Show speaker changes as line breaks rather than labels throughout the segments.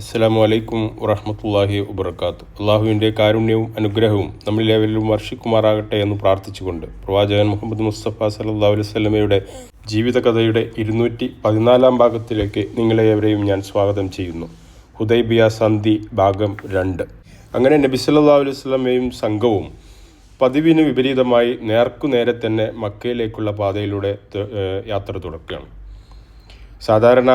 അസ്സലാമു അലൈക്കും വറഹമത്തല്ലാഹി വബർക്കാത്തു അള്ളാഹുവിന്റെ കാരുണ്യവും അനുഗ്രഹവും നമ്മളിലേവരിലും വർഷിക്കുമാറാകട്ടെ എന്ന് പ്രാർത്ഥിച്ചുകൊണ്ട് പ്രവാചകൻ മുഹമ്മദ് മുസ്തഫ സല്ലാ അലൈവല്ലമയുടെ ജീവിതകഥയുടെ ഇരുന്നൂറ്റി പതിനാലാം ഭാഗത്തിലേക്ക് നിങ്ങളെ നിങ്ങളെവരെയും ഞാൻ സ്വാഗതം ചെയ്യുന്നു. ഹുദൈബിയ സന്ധി ഭാഗം രണ്ട്. അങ്ങനെ നബി സല്ലാ സ്വലമയും സംഘവും പതിവിന് വിപരീതമായി നേർക്കുനേരെ തന്നെ മക്കയിലേക്കുള്ള പാതയിലൂടെ യാത്ര തുടക്കുകയാണ് സാധാരണ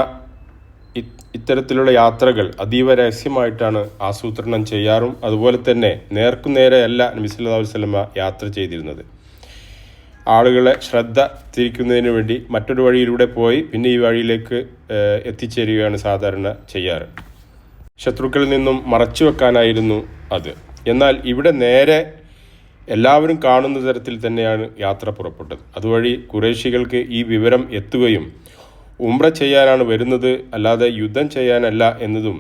ഇത്തരത്തിലുള്ള യാത്രകൾ അതീവ രഹസ്യമായിട്ടാണ് ആസൂത്രണം ചെയ്യാറും അതുപോലെ തന്നെ നേർക്കുനേരെയല്ല നബി സല്ലല്ലാഹു അലൈഹി വസല്ലമ യാത്ര ചെയ്തിരുന്നത്. ആളുകളെ ശ്രദ്ധ തിരിക്കുന്നതിന് വേണ്ടി മറ്റൊരു വഴിയിലൂടെ പോയി പിന്നെ ഈ വഴിയിലേക്ക് എത്തിച്ചേരുകയാണ് സാധാരണ ചെയ്യാറ്. ശത്രുക്കളിൽ നിന്നും മറച്ചു വെക്കാനായിരുന്നു അത്. എന്നാൽ ഇവിടെ നേരെ എല്ലാവരും കാണുന്ന തരത്തിൽ തന്നെയാണ് യാത്ര പുറപ്പെട്ടത്. അതുവഴി കുറേശികൾക്ക് ഈ വിവരം എത്തുകയും ഉംറ ചെയ്യാനാണ് വരുന്നത് അല്ലാതെ യുദ്ധം ചെയ്യാനല്ല എന്നതും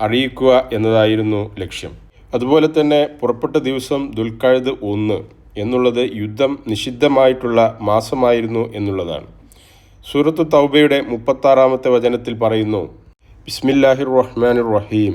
അറിയിക്കുക എന്നതായിരുന്നു ലക്ഷ്യം. അതുപോലെ തന്നെ പുറപ്പെട്ട ദിവസം ദുൽഖഴുത് ഒന്ന് എന്നുള്ളത് യുദ്ധം നിഷിദ്ധമായിട്ടുള്ള മാസമായിരുന്നു എന്നുള്ളതാണ്. സൂറത്ത് തൗബയുടെ മുപ്പത്താറാമത്തെ വചനത്തിൽ പറയുന്നു ബിസ്മില്ലാഹിർ റഹ്മാൻ റഹീം.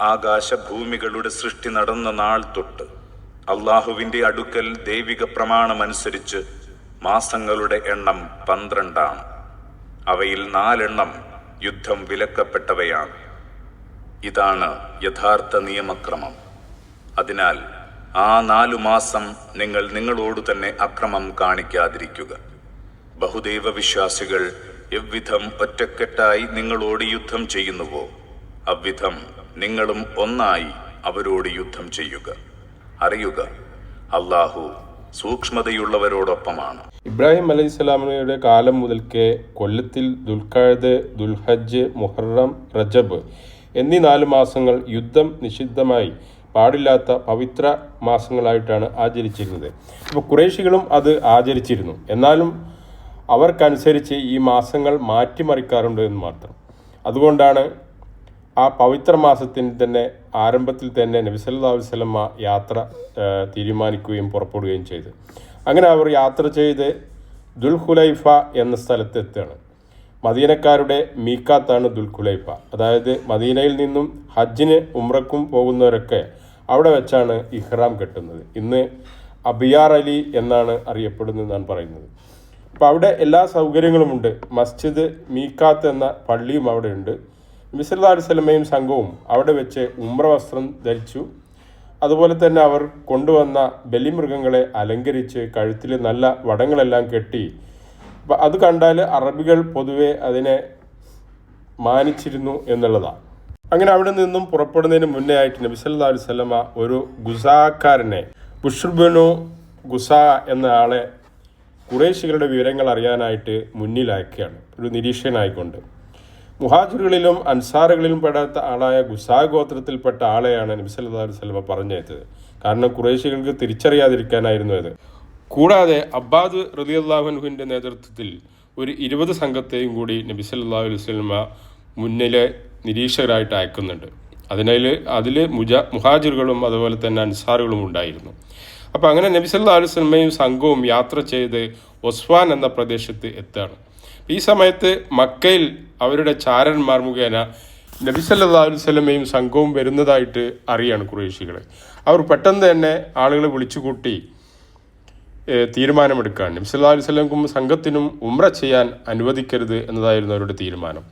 ആകാശഭൂമികളുടെ സൃഷ്ടി നടന്ന നാൾ തൊട്ട് അള്ളാഹുവിന്റെ അടുക്കൽ ദൈവിക പ്രമാണമനുസരിച്ച് മാസങ്ങളുടെ എണ്ണം പന്ത്രണ്ടാണ്. അവയിൽ നാലെണ്ണം യുദ്ധം വിലക്കപ്പെട്ടവയാണ്. ഇതാണ് യഥാർത്ഥ നിയമക്രമം. അതിനാൽ ആ നാലു മാസം നിങ്ങൾ നിങ്ങളോട് തന്നെ അക്രമം കാണിക്കാതിരിക്കുക. ബഹുദൈവ വിശ്വാസികൾ എവ്വിധം ഒറ്റക്കെട്ടായി നിങ്ങളോട് യുദ്ധം ചെയ്യുന്നുവോ അവിധം നിങ്ങളും ഒന്നായി അവരോട് യുദ്ധം ചെയ്യുക. അറിയുക അള്ളാഹു സൂക്ഷ്മതയുള്ളവരോടൊപ്പമാണ്.
ഇബ്രാഹിം അലൈഹി സ്വലാമിയുടെ കാലം മുതൽക്കേ കൊല്ലത്തിൽ ദുൽഖഴദ് ദുൽഹജ്ജ് മുഹറം റജബ് എന്നീ നാല് മാസങ്ങൾ യുദ്ധം നിഷിദ്ധമായി പാടില്ലാത്ത പവിത്ര മാസങ്ങളായിട്ടാണ് ആചരിച്ചിരുന്നത്. അപ്പോൾ കുറേശികളും അത് ആചരിച്ചിരുന്നു. എന്നാലും അവർക്കനുസരിച്ച് ഈ മാസങ്ങൾ മാറ്റിമറിക്കാറുണ്ട് എന്ന് മാത്രം. അതുകൊണ്ടാണ് ആ പവിത്ര മാസത്തിന് തന്നെ ആരംഭത്തിൽ തന്നെ നബി സല്ലല്ലാഹു അലൈഹി വസല്ലമ യാത്ര തീരുമാനിക്കുകയും പുറപ്പെടുകയും ചെയ്തു. അങ്ങനെ അവർ യാത്ര ചെയ്ത് ദുൽഖുലൈഫ എന്ന സ്ഥലത്ത് എത്തുകയാണ്. മദീനക്കാരുടെ മീക്കാത്താണ് ദുൽഖുലൈഫ. അതായത് മദീനയിൽ നിന്നും ഹജ്ജിന് ഉമ്രക്കും പോകുന്നവരൊക്കെ അവിടെ വെച്ചാണ് ഇഹ്റാം കെട്ടുന്നത്. ഇന്ന് അബിയാർ അലി എന്നാണ് അറിയപ്പെടുന്നതെന്നാണ് പറയുന്നത്. അപ്പോൾ അവിടെ എല്ലാ സൗകര്യങ്ങളുമുണ്ട് മസ്ജിദ് മീക്കാത്ത് എന്ന പള്ളിയും അവിടെ ഉണ്ട്. മിസല്ലാ അലിസ്ലമയും സംഘവും അവിടെ വെച്ച് ഉമ്ര വസ്ത്രം ധരിച്ചു. അതുപോലെ തന്നെ അവർ കൊണ്ടുവന്ന ബലിമൃഗങ്ങളെ അലങ്കരിച്ച് കഴുത്തിൽ നല്ല വടങ്ങളെല്ലാം കെട്ടി. അത് കണ്ടാൽ അറബികൾ പൊതുവെ അതിനെ മാനിച്ചിരുന്നു എന്നുള്ളതാണ് അങ്ങനെ അവിടെ നിന്നും പുറപ്പെടുന്നതിന് മുന്നേ ആയിട്ട് നബി സല്ലാ അലൈഹി വസല്ലമ ഒരു ഗുസാക്കാരനെ ബുഷ്ർബനു ഗുസാ എന്ന ആളെ കുറേശികളുടെ വിവരങ്ങൾ അറിയാനായിട്ട് മുന്നിലാക്കുകയാണ് ഒരു നിരീക്ഷകനായിക്കൊണ്ട്. മുഹാജിറുകളിലും അൻസാറുകളിലും പെടാത്ത ആളായ ഗുസാ ഗോത്രത്തിൽപ്പെട്ട ആളെയാണ് നബി സല്ലല്ലാഹു അലൈഹി വസല്ലമ പറഞ്ഞയച്ചത് കാരണം കുറേശികൾക്ക് തിരിച്ചറിയാതിരിക്കാനായിരുന്നു അത്. കൂടാതെ അബ്ബാദ് റളിയല്ലാഹുവിന്റെ നേതൃത്വത്തിൽ ഒരു ഇരുപത് സംഘത്തെയും കൂടി നബി സല്ലല്ലാഹു അലൈഹി വസല്ലമ മുന്നിലെ നിരീക്ഷകരായിട്ട് അയക്കുന്നുണ്ട്. അതിനാൽ അതിൽ മുജ മുഹാജിറുകളും അതുപോലെ തന്നെ അൻസാറുകളും ഉണ്ടായിരുന്നു. അപ്പോൾ അങ്ങനെ നബി സല്ലല്ലാഹു അലൈഹി വസല്ലമയും സംഘവും യാത്ര ചെയ്ത് ഒസ്വാൻ എന്ന പ്രദേശത്ത് എത്തുകയാണ്. ഈ സമയത്ത് മക്കയിൽ അവരുടെ ചാരന്മാർ മുഖേന നബി സല്ലല്ലാഹു അലൈഹി വസല്ലമയും സംഘവും വരുന്നതായിട്ട് അറിയാണ് കുറേശികൾ അവർ പെട്ടെന്ന് തന്നെ ആളുകളെ വിളിച്ചുകൂട്ടി തീരുമാനമെടുക്കുകയാണ്. നബി സല്ലല്ലാഹു അലൈഹി വസല്ലമക്കും സംഘത്തിനും ഉമ്ര ചെയ്യാൻ അനുവദിക്കരുത് എന്നതായിരുന്നു അവരുടെ തീരുമാനം.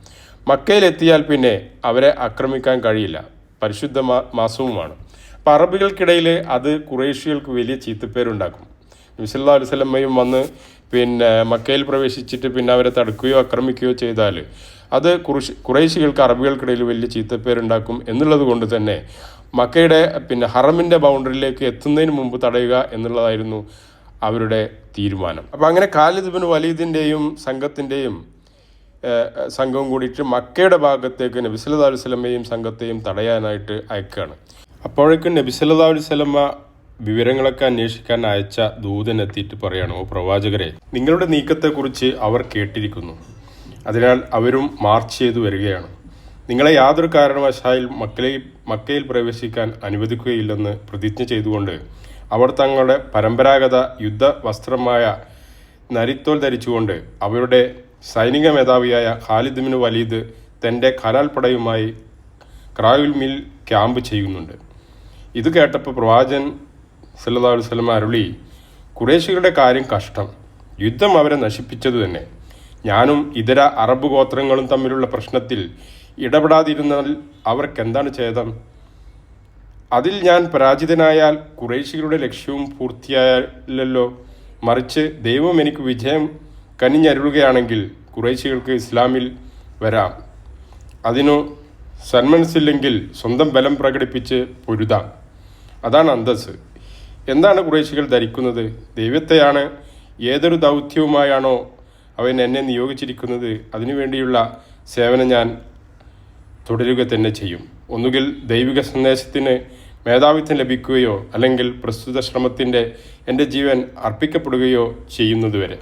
മക്കയിലെത്തിയാൽ പിന്നെ അവരെ ആക്രമിക്കാൻ കഴിയില്ല. പരിശുദ്ധ മാസവുമാണ് അപ്പം അറബികൾക്കിടയിൽ അത് കുറേഷ്യകൾക്ക് വലിയ ചീത്തപ്പേരുണ്ടാക്കും. നബി സല്ലല്ലാഹു അലൈഹി വസല്ലമയും വന്ന് പിന്നെ മക്കയിൽ പ്രവേശിച്ചിട്ട് പിന്നെ അവരെ തടുക്കുകയോ ആക്രമിക്കുകയോ ചെയ്താൽ അത് കുറേശ് കുറേശികൾക്ക് അറബികൾക്കിടയിൽ വലിയ ചീത്തപ്പേരുണ്ടാക്കും എന്നുള്ളത് കൊണ്ട് തന്നെ മക്കയുടെ പിന്നെ ഹറമിന്റെ ബൗണ്ടറിയിലേക്ക് എത്തുന്നതിന് മുമ്പ് തടയുക എന്നുള്ളതായിരുന്നു അവരുടെ തീരുമാനം. അപ്പോൾ അങ്ങനെ ഖാലിദ് ബിൻ വലീദിന്റെയും സംഘത്തിന്റെയും സംഘവും കൂടിയിട്ട് മക്കയുടെ ഭാഗത്തേക്ക് നബി സല്ലല്ലാഹു അലൈഹി വസല്ലമയും സംഘത്തെയും തടയാനായിട്ട് അയക്കുകയാണ്. അപ്പോഴേക്കും നബി സല്ലല്ലാഹു അലൈഹി വസല്ലമ വിവരങ്ങളൊക്കെ അന്വേഷിക്കാൻ അയച്ച ദൂതൻ എത്തിയിട്ട് പറയാണ് പ്രവാചകരെ നിങ്ങളുടെ നീക്കത്തെക്കുറിച്ച് അവർ കേട്ടിരിക്കുന്നു. അതിനാൽ അവരും മാർച്ച് ചെയ്തു വരികയാണ്. നിങ്ങളെ യാതൊരു കാരണവശാലും മക്കളെ മക്കയിൽ പ്രവേശിക്കാൻ അനുവദിക്കുകയില്ലെന്ന് പ്രതിജ്ഞ ചെയ്തുകൊണ്ട് അവർ തങ്ങളുടെ പരമ്പരാഗത യുദ്ധ വസ്ത്രമായ നരിത്തോൽ ധരിച്ചുകൊണ്ട് അവരുടെ സൈനിക മേധാവിയായ ഖാലിദ് വലീദ് തന്റെ കലാൽപ്പടയുമായി ക്രായുൽ മിൽ ക്യാമ്പ് ചെയ്യുന്നുണ്ട്. ഇത് കേട്ടപ്പോൾ പ്രവാചകൻ അലൈഹി വസല്ലം അരുളി കുറേശികളുടെ കാര്യം കഷ്ടം. യുദ്ധം അവരെ നശിപ്പിച്ചത് തന്നെ. ഞാനും ഇതര അറബ് ഗോത്രങ്ങളും തമ്മിലുള്ള പ്രശ്നത്തിൽ ഇടപെടാതിരുന്നാൽ അവർക്കെന്താണ് ഛേദം? അതിൽ ഞാൻ പരാജിതനായാൽ കുറേശികളുടെ ലക്ഷ്യവും പൂർത്തിയായല്ലോ മറിച്ച് ദൈവം എനിക്ക് വിജയം കനിഞ്ഞരുളുകയാണെങ്കിൽ കുറേശികൾക്ക് ഇസ്ലാമിൽ വരാം. അതിനു സന്മനസ്സില്ലെങ്കിൽ സ്വന്തം ബലം പ്രകടിപ്പിച്ച് പൊരുതാം. അതാണ് അന്തസ് എന്താണ് കുറേശികൾ ധരിക്കുന്നത്? ദൈവത്തെയാണ് ഏതൊരു ദൗത്യവുമായാണോ അവൻ എന്നെ നിയോഗിച്ചിരിക്കുന്നത്. അതിനുവേണ്ടിയുള്ള സേവനം ഞാൻ തുടരുക തന്നെ ചെയ്യും. ഒന്നുകിൽ ദൈവിക സന്ദേശത്തിന് മേധാവിത്വം ലഭിക്കുകയോ അല്ലെങ്കിൽ പ്രസ്തുത ശ്രമത്തിന്റെ എന്റെ ജീവൻ അർപ്പിക്കപ്പെടുകയോ ചെയ്യുന്നതുവരെ.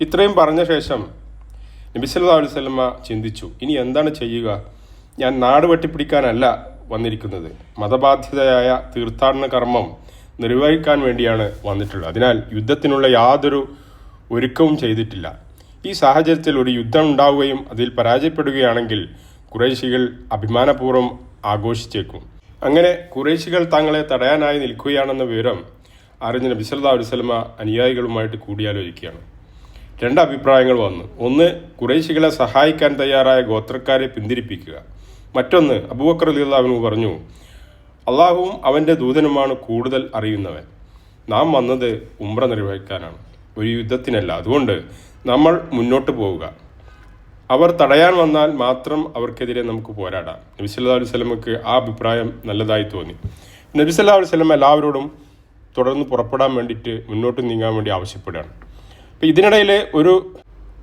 ഇത്രയും പറഞ്ഞ ശേഷം നബി സല്ലല്ലാഹു അലൈഹി വസല്ലമ ചിന്തിച്ചു ഇനി എന്താണ് ചെയ്യുക? ഞാൻ നാട് വെട്ടിപ്പിടിക്കാനല്ല വന്നിരിക്കുന്നത്. മതബാധ്യതയായ തീർത്ഥാടന കർമ്മം നിർവഹിക്കാൻ വേണ്ടിയാണ് വന്നിട്ടുള്ളത്. അതിനാൽ യുദ്ധത്തിനുള്ള യാതൊരു ഒരുക്കവും ചെയ്തിട്ടില്ല. ഈ സാഹചര്യത്തിൽ ഒരു യുദ്ധം ഉണ്ടാവുകയും അതിൽ പരാജയപ്പെടുകയാണെങ്കിൽ കുറേശികൾ അഭിമാനപൂർവം ആഘോഷിച്ചേക്കും. അങ്ങനെ കുറേശികൾ തങ്ങളെ തടയാനായി നിൽക്കുകയാണെന്ന വിവരം അറിഞ്ഞ നബി സല്ലല്ലാഹു അലൈഹി വസല്ലമ അനുയായികളുമായിട്ട് കൂടിയാലോചിക്കുകയാണ്. രണ്ട് അഭിപ്രായങ്ങൾ വന്നു. ഒന്ന് കുറേശികളെ സഹായിക്കാൻ തയ്യാറായ ഗോത്രക്കാരെ പിന്തിരിപ്പിക്കുക. മറ്റൊന്ന് അബൂബക്കർ അലിയുള്ളാവിനു പറഞ്ഞു അള്ളാഹുവും അവന്റെ ദൂതനുമാണ് കൂടുതൽ അറിയുന്നവൻ. നാം വന്നത് ഉംറ നിർവഹിക്കാനാണ്. ഒരു യുദ്ധത്തിനല്ല. അതുകൊണ്ട് നമ്മൾ മുന്നോട്ട് പോവുക. അവർ തടയാൻ വന്നാൽ മാത്രം അവർക്കെതിരെ നമുക്ക് പോരാടാം. നബി സല്ലല്ലാഹു അലൈഹി ആ അഭിപ്രായം നല്ലതായി തോന്നി. നബി സല്ലല്ലാഹു അലൈഹി എല്ലാവരോടും തുടർന്ന് പുറപ്പെടാൻ വേണ്ടിയിട്ട് മുന്നോട്ട് നീങ്ങാൻ വേണ്ടി ആവശ്യപ്പെടുകയാണ്. അപ്പം ഇതിനിടയിൽ ഒരു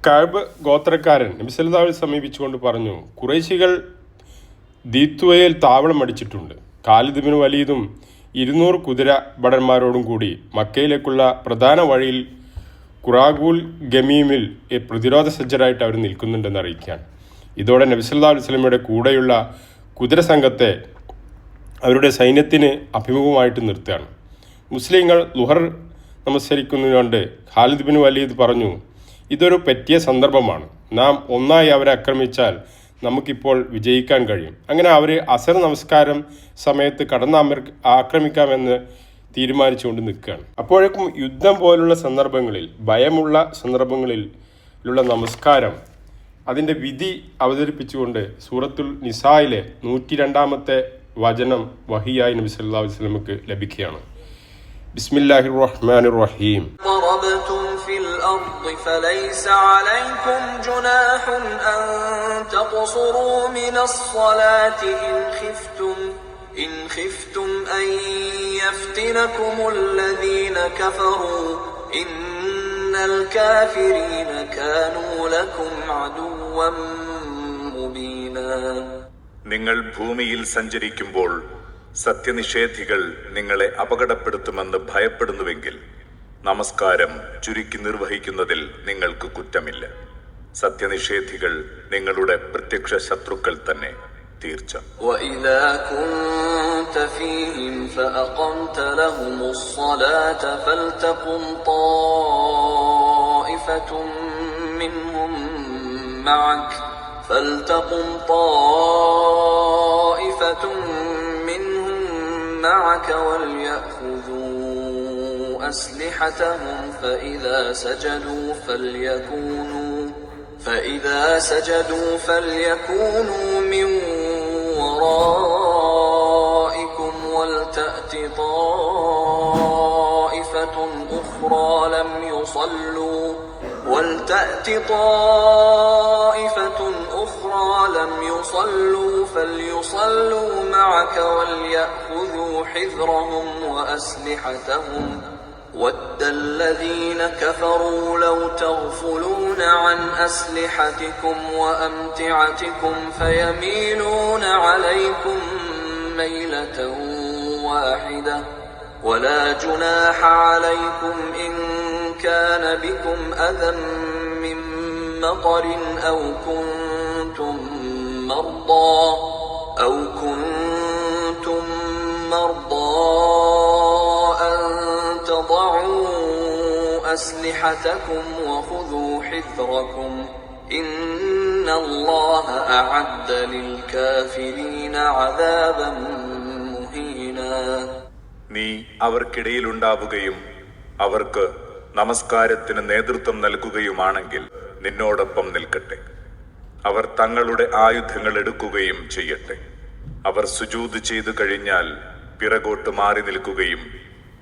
കഴബ് ഗോത്രക്കാരൻ നബി സല്ലല്ലാഹു അലൈഹി സമീപിച്ചുകൊണ്ട് പറഞ്ഞു കുറേശികൾ ദീത്വയിൽ താവളം അടിച്ചിട്ടുണ്ട്. ഖാലിദ് ബിൻ വലീദും ഇരുന്നൂറ് കുതിര ഭടന്മാരോടും കൂടി മക്കയിലേക്കുള്ള പ്രധാന വഴിയിൽ ഖുറാഗുൽ ഗമീമിൽ പ്രതിരോധ സജ്ജരായിട്ട് അവർ നിൽക്കുന്നുണ്ടെന്ന് അറിയിക്കുകയാണ്. ഇതോടെ നബി സല്ലല്ലാഹു അലൈഹി വസല്ലമയുടെ കൂടെയുള്ള കുതിര സംഘത്തെ അവരുടെ സൈന്യത്തിന് അഭിമുഖമായിട്ട് നിർത്തുകയാണ്. മുസ്ലിങ്ങൾ ലുഹർ നമസ്കരിക്കുന്നതുകൊണ്ട് ഖാലിദ് ബിൻ വലീദ് പറഞ്ഞു ഇതൊരു പറ്റിയ സന്ദർഭമാണ്. നാം ഒന്നായി അവരെ ആക്രമിച്ചാൽ നമുക്കിപ്പോൾ വിജയിക്കാൻ കഴിയും. അങ്ങനെ അവർ അസർ നമസ്കാരം സമയത്ത് കടന്ന് ആക്രമിക്കാമെന്ന് തീരുമാനിച്ചുകൊണ്ട് നിൽക്കുകയാണ്. അപ്പോഴേക്കും യുദ്ധം പോലുള്ള സന്ദർഭങ്ങളിൽ ഭയമുള്ള സന്ദർഭങ്ങളിലുള്ള നമസ്കാരം അതിന്റെ വിധി അവതരിപ്പിച്ചുകൊണ്ട് സൂറത്തുൽ നിസായിലെ നൂറ്റി രണ്ടാമത്തെ വചനം വഹിയായി നബി സല്ലാ വസ്ലമുക്ക് ലഭിക്കുകയാണ്. ബിസ്മില്ലാഹിർ റഹ്മാൻ റഹീം.
الأرض فليس عليكم جناح أن تقصروا من الصلاة إن خفتم إن خفتم أن يفتنكم الذين كفروا إن الكافرين كانوا لكم عدوا مبينا
നിങ്ങൾ ഭൂമിയിൽ സഞ്ചരിക്കുമ്പോൾ സത്യനിഷേധികൾ നിങ്ങളെ അപകടപ്പെടുത്തുമെന്ന് ഭയപ്പെടുന്നുവെങ്കിൽ നമസ്കാരം ചുരുക്കി നിർവഹിക്കുന്നതിൽ നിങ്ങൾക്ക് കുറ്റമില്ല സത്യനിഷേധികൾ നിങ്ങളുടെ പ്രത്യക്ഷ ശത്രുക്കൾ തന്നെ തീർച്ച
وإذا كنت فيهم فأقمت لهم الصلاة فلتقم طائفة منهم معك فلتقم طائفة منهم معك وليأخذوا أسلحتهم فإذا سجدوا فليكونوا فإذا سجدوا فليكونوا من ورائكم ولتأت طائفة أخرى لم يصلوا ولتأت طائفة أخرى لم يصلوا فليصلوا معك وليأخذوا حذرهم وأسلحتهم. ود الذين كفروا لو تغفلون عن أسلحتكم وأمتعتكم فيميلون عليكم ميلة واحدة. ولا جناح عليكم إن كان بكم أذى من مطر أو كنتم مرضى أو كنتم مرضى. أسلحتكم وخذوا حذركم إن الله أعد للكافرين عذابا مهينا
നീ അവർക്കിടയിലുണ്ടാവുകയും അവർക്ക് നമസ്കാരത്തിന് നേതൃത്വം നൽകുകയുമാണെങ്കിൽ നിന്നോടൊപ്പം നിൽക്കട്ടെ അവർ തങ്ങളുടെ ആയുധങ്ങൾ എടുക്കുകയും ചെയ്യട്ടെ അവർ സുജൂത് ചെയ്തു കഴിഞ്ഞാൽ പിറകോട്ട് മാറി നിൽക്കുകയും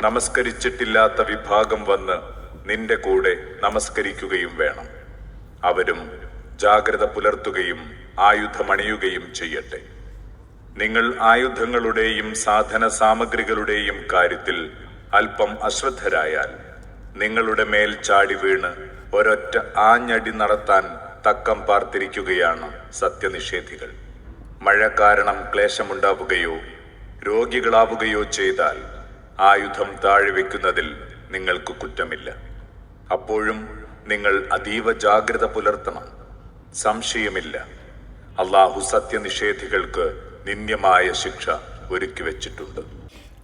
നമസ്കരിച്ചിട്ടില്ലാത്ത വിഭാഗം വന്ന് നിന്റെ കൂടെ നമസ്കരിക്കുകയും വേണം. അവരും ജാഗ്രത പുലർത്തുകയും ആയുധമണിയുകയും ചെയ്യട്ടെ. നിങ്ങൾ ആയുധങ്ങളുടെയും സാധന സാമഗ്രികളുടെയും കാര്യത്തിൽ അല്പം അശ്രദ്ധരായാൽ നിങ്ങളുടെ മേൽ ചാടി വീണ് ഒരൊറ്റ ആഞ്ഞടി നടത്താൻ തക്കം പാർത്തിരിക്കുകയാണ് സത്യനിഷേധികൾ. മഴ കാരണം ക്ലേശമുണ്ടാവുകയോ രോഗികളാവുകയോ ചെയ്താൽ ആയുധം താഴെ വെക്കുന്നതിൽ നിങ്ങൾക്ക് കുറ്റമില്ല. അപ്പോഴും നിങ്ങൾ അതീവ ജാഗ്രത പുലർത്തണം. സംശയമില്ല. അള്ളാഹു സത്യനിഷേധികൾക്ക് നിന്ദ്യമായ ശിക്ഷ ഒരുക്കി വെച്ചിട്ടുണ്ട്.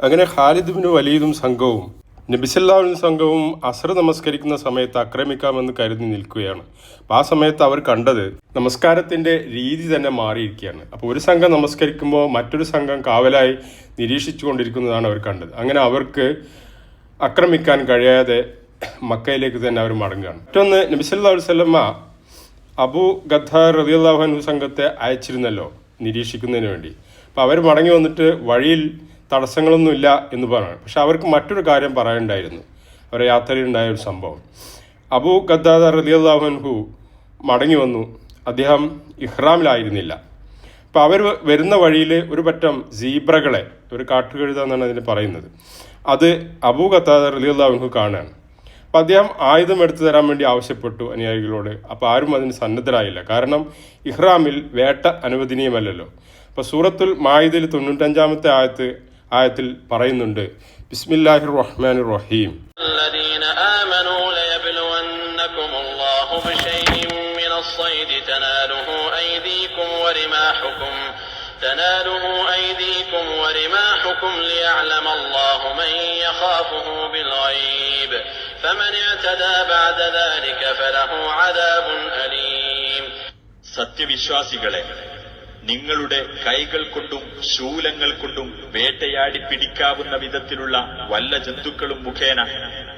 അങ്ങനെ ഖാലിദുബിന് വലീദും സംഘവും നബിസല്ലാവിൻ സംഘവും അസർ നമസ്കരിക്കുന്ന സമയത്ത് ആക്രമിക്കാമെന്ന് കരുതി നിൽക്കുകയാണ്. അപ്പം ആ സമയത്ത് അവർ കണ്ടത് നമസ്കാരത്തിന്റെ രീതി തന്നെ മാറിയിരിക്കുകയാണ്. അപ്പോൾ ഒരു സംഘം നമസ്കരിക്കുമ്പോൾ മറ്റൊരു സംഘം കാവലായി നിരീക്ഷിച്ചു കൊണ്ടിരിക്കുന്നതാണ് അവർ കണ്ടത്. അങ്ങനെ അവർക്ക് ആക്രമിക്കാൻ കഴിയാതെ മക്കയിലേക്ക് തന്നെ അവർ മടങ്ങുകയാണ്. മറ്റൊന്ന് നബിസല്ലാ വല്ലമ്മ അബു ഗദ്ദാർ റതിയുള്ളാഹു സംഘത്തെ അയച്ചിരുന്നല്ലോ നിരീക്ഷിക്കുന്നതിന് വേണ്ടി. അപ്പോൾ അവർ മടങ്ങി വന്നിട്ട് വഴിയിൽ തടസ്സങ്ങളൊന്നുമില്ല എന്ന് പറഞ്ഞു പക്ഷെ അവർക്ക് മറ്റൊരു കാര്യം പറയാനുണ്ടായിരുന്നു അവരെ യാത്രയിലുണ്ടായ ഒരു സംഭവം. അബു ഗദ്ദാദർ റലിയല്ലാഹുൻഹു മടങ്ങി വന്നു. അദ്ദേഹം ഇഹ്റാമിലായിരുന്നില്ല. അപ്പോൾ അവർ വരുന്ന വഴിയിൽ ഒരു പറ്റം സീബ്രകളെ ഒരു കാട്ടുകഴുത എന്നാണ് അതിന് പറയുന്നത്. അത് അബൂ ഖത്താദർ റലിയല്ലാഹുൻഹു കാണുകയാണ്. അപ്പം അദ്ദേഹം ആയുധം എടുത്തു തരാൻ വേണ്ടി ആവശ്യപ്പെട്ടു അനുയായികളോട് അപ്പോൾ ആരും അതിന് സന്നദ്ധരായില്ല കാരണം ഇഹ്റാമിൽ വേട്ട അനുവദനീയമല്ലല്ലോ അപ്പോൾ സൂറത്തുൽ മായിദിൽ തൊണ്ണൂറ്റഞ്ചാമത്തെ ആയത്ത് ആയത്തിൽ പറയുന്നുണ്ട് ബിസ്മില്ലാഹിർ റഹ്മാൻ റഹീം
الذين آمنوا ليبلونكم الله بشيء من الصيد تناله أيديكم ورماحكم تناله أيديكم ورماحكم ليعلم الله من يخافه
സത്യവിശ്വാസികളെ നിങ്ങളുടെ കൈകൾ കൊണ്ടും ശൂലങ്ങൾ കൊണ്ടും വേട്ടയാടി പിടിക്കാവുന്ന വിധത്തിലുള്ള വല്ല ജന്തുക്കളും മുഖേന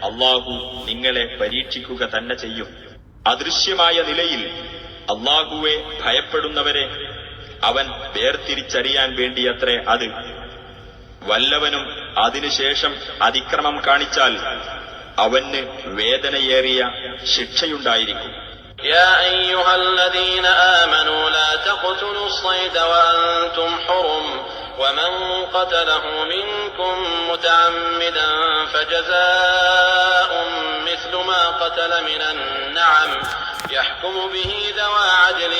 അള്ളാഹു നിങ്ങളെ പരീക്ഷിക്കുക തന്നെ ചെയ്യും. അദൃശ്യമായ നിലയിൽ അള്ളാഹുവെ ഭയപ്പെടുന്നവരെ അവൻ വേർതിരിച്ചറിയാൻ വേണ്ടിയത്രേ അത്. വല്ലവനും അതിനുശേഷം അതിക്രമം കാണിച്ചാൽ അവന് വേദനയേറിയ ശിക്ഷയുണ്ടായിരിക്കും
يا أيها الذين آمنوا لا تقتلوا الصيد وأنتم حرم ومن قتله منكم متعمدا فجزاء مثل ما قتل من النعم يحكم به ذوى عدل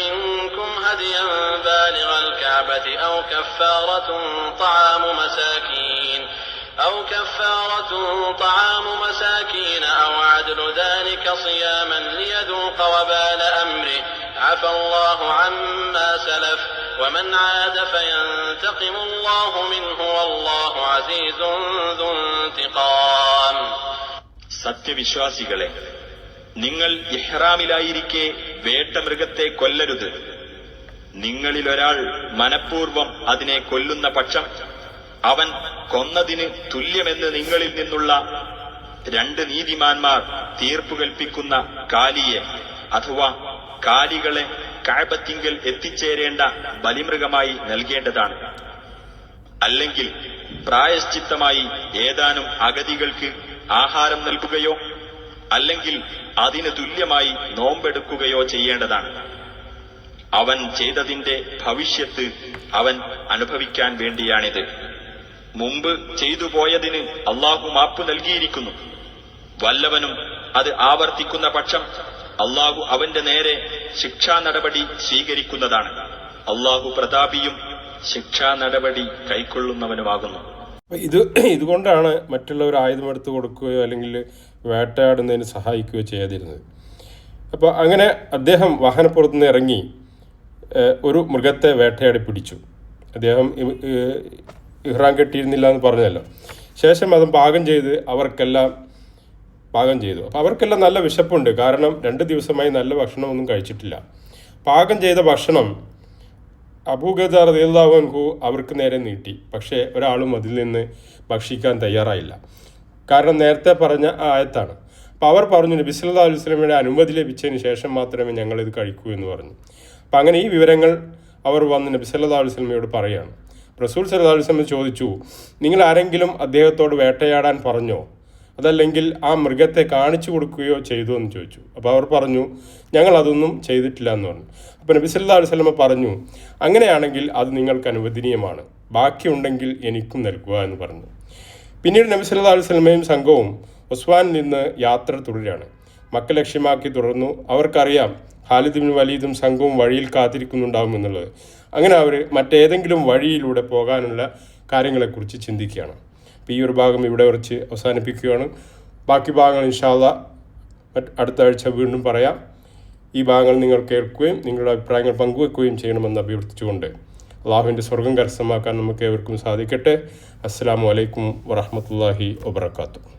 منكم هديا بالغ الكعبة أو كفارة طعام مساكين أو كفارة طعام مساكين أو عدل ذلك صياما ليذوق وبال أمره عفى الله عما سلف ومن عاد فينتقم الله منه والله عزيز ذو انتقام
സത്യവിശ്വാസികളെ നിങ്ങൾ ഇഹ്റാമിലായിരിക്കെ വേട്ടമൃഗത്തെ കൊല്ലരുത് നിങ്ങളിലൊരാൾ മനഃപൂർവം അതിനെ കൊല്ലുന്ന പക്ഷം അവൻ കൊന്നതിന് തുല്യമെന്ന് നിങ്ങളിൽ നിന്നുള്ള രണ്ട് നീതിമാന്മാർ തീർപ്പു കൽപ്പിക്കുന്ന കാലിയെ അഥവാ കാലികളെ കാഴ്പത്തിങ്കൽ എത്തിച്ചേരേണ്ട ബലിമൃഗമായി നൽകേണ്ടതാണ്. അല്ലെങ്കിൽ പ്രായശ്ചിത്തമായി ഏതാനും അഗതികൾക്ക് ആഹാരം നൽകുകയോ അല്ലെങ്കിൽ അതിന് തുല്യമായി നോമ്പെടുക്കുകയോ ചെയ്യേണ്ടതാണ്. അവൻ ചെയ്തതിന്റെ ഭവിഷ്യത്ത് അവൻ അനുഭവിക്കാൻ വേണ്ടിയാണിത്. മുമ്പ് ചെയ്തു പോയതിന് അള്ളാഹു മാപ്പ് നൽകിയിരിക്കുന്നു. വല്ലവനും അത് ആവർത്തിക്കുന്ന പക്ഷം അള്ളാഹു അവന്റെ നേരെ ശിക്ഷാ നടപടി സ്വീകരിക്കുന്നതാണ്. അള്ളാഹു പ്രതാപിയും ശിക്ഷാ നടപടി കൈക്കൊള്ളുന്നവനുമാകുന്നു.
ഇത് ഇതുകൊണ്ടാണ് മറ്റുള്ളവർ ആയുധമെടുത്ത് കൊടുക്കുകയോ അല്ലെങ്കിൽ വേട്ടയാടുന്നതിന് സഹായിക്കുകയോ ചെയ്യാതിരുന്നത്. അപ്പോൾ അങ്ങനെ അദ്ദേഹം വാഹനപ്പുറത്ത് നിന്ന് ഇറങ്ങി ഒരു മൃഗത്തെ വേട്ടയാടി പിടിച്ചു. അദ്ദേഹം ഇഹ്റാം കെട്ടിയിരുന്നില്ല എന്ന് പറഞ്ഞല്ലോ ശേഷം അതും പാകം ചെയ്ത് അവർക്കെല്ലാം പാകം ചെയ്തു. അപ്പോൾ അവർക്കെല്ലാം നല്ല വിശപ്പുണ്ട്. കാരണം രണ്ട് ദിവസമായി നല്ല ഭക്ഷണമൊന്നും കഴിച്ചിട്ടില്ല. പാകം ചെയ്ത ഭക്ഷണം അബൂഗദാർ റദിയല്ലാഹു അവർക്ക് നേരെ നീട്ടി. പക്ഷേ ഒരാളും അതിൽ നിന്ന് ഭക്ഷിക്കാൻ തയ്യാറായില്ല. കാരണം നേരത്തെ പറഞ്ഞ ആയത്താണ്. അപ്പോൾ അവർ പറഞ്ഞു നബി സല്ലല്ലാഹു അലൈഹി വസല്ലമയുടെ അനുമതി ലഭിച്ചതിന് ശേഷം മാത്രമേ ഞങ്ങൾ ഇത് കഴിക്കൂ എന്ന് പറഞ്ഞു. അപ്പം അങ്ങനെ ഈ വിവരങ്ങൾ അവർ വന്ന് നബി സല്ലല്ലാഹു അലൈഹി വസല്ലമയോട് പറയുകയാണ് റസൂൽ വസല്ലം ചോദിച്ചു നിങ്ങൾ ആരെങ്കിലും അദ്ദേഹത്തോട് വേട്ടയാടാൻ പറഞ്ഞോ? അതല്ലെങ്കിൽ ആ മൃഗത്തെ കാണിച്ചു കൊടുക്കുകയോ ചെയ്തു? എന്ന് ചോദിച്ചു. അപ്പോൾ അവർ പറഞ്ഞു ഞങ്ങൾ അതൊന്നും ചെയ്തിട്ടില്ല എന്ന് പറഞ്ഞു. അപ്പോൾ നബി സല്ലാ അലൈഹി വസല്ലമ പറഞ്ഞു അങ്ങനെയാണെങ്കിൽ അത് നിങ്ങൾക്ക് അനുവദനീയമാണ്. ബാക്കിയുണ്ടെങ്കിൽ എനിക്കും നൽകുക എന്ന് പറഞ്ഞു. പിന്നീട് നബി സല്ലാ അലൈഹി വസല്ലമയും സംഘവും ഉസ്വാൻ നിന്ന് യാത്ര തുടരുകയാണ്. മക്ക ലക്ഷ്യമാക്കി തുടർന്നു. അവർക്കറിയാം ഖാലിദ് ബിൻ വലീദും സംഘവും വഴിയിൽ കാത്തിരിക്കുന്നുണ്ടാവും എന്നുള്ളത്. അങ്ങനെ അവർ മറ്റേതെങ്കിലും വഴിയിലൂടെ പോകാനുള്ള കാര്യങ്ങളെക്കുറിച്ച് ചിന്തിക്കുകയാണ്. അപ്പോൾ ഈ ഒരു ഭാഗം ഇവിടെ കുറച്ച് അവസാനിപ്പിക്കുകയാണ്. ബാക്കി ഭാഗങ്ങൾ ഇൻഷാല്ല അടുത്ത ആഴ്ച വീണ്ടും പറയാം. ഈ ഭാഗങ്ങൾ നിങ്ങൾ കേൾക്കുകയും നിങ്ങളുടെ അഭിപ്രായങ്ങൾ പങ്കുവെക്കുകയും ചെയ്യണമെന്ന് അഭ്യർത്ഥിച്ചുകൊണ്ട് അള്ളാഹുവിന്റെ സ്വർഗം കരസ്ഥമാക്കാൻ നമുക്ക് ഏവർക്കും സാധിക്കട്ടെ. അസ്സാം വലൈക്കും വറഹമത്തല്ലാഹി വബർക്കാത്തു